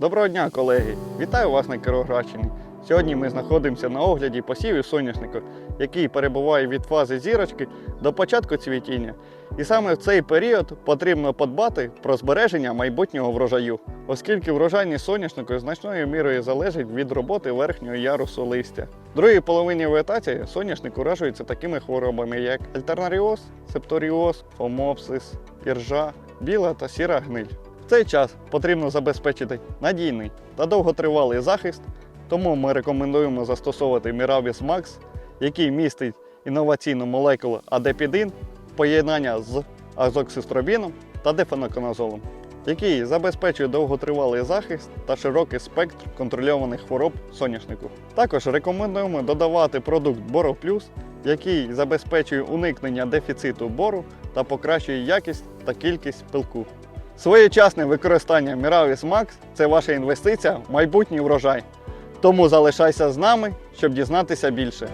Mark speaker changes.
Speaker 1: Доброго дня, колеги! Вітаю вас на Кіровоградщині. Сьогодні ми знаходимося на огляді посівів соняшнику, який перебуває від фази зірочки до початку цвітіння. І саме в цей період потрібно подбати про збереження майбутнього врожаю, оскільки врожайність соняшнику значною мірою залежить від роботи верхнього ярусу листя. В другій половині вегетації соняшник уражується такими хворобами, як альтернаріоз, септоріоз, фомопсис, іржа, біла та сіра гниль. Цей час потрібно забезпечити надійний та довготривалий захист, тому ми рекомендуємо застосовувати Miravis Max, який містить інноваційну молекулу адепідин поєднання з азоксистробіном та дефеноконазолом, який забезпечує довготривалий захист та широкий спектр контрольованих хвороб соняшнику. Також рекомендуємо додавати продукт Боро Плюс, який забезпечує уникнення дефіциту бору та покращує якість та кількість пилку. Своєчасне використання Miravis Max – це ваша інвестиція в майбутній врожай. Тому залишайся з нами, щоб дізнатися більше.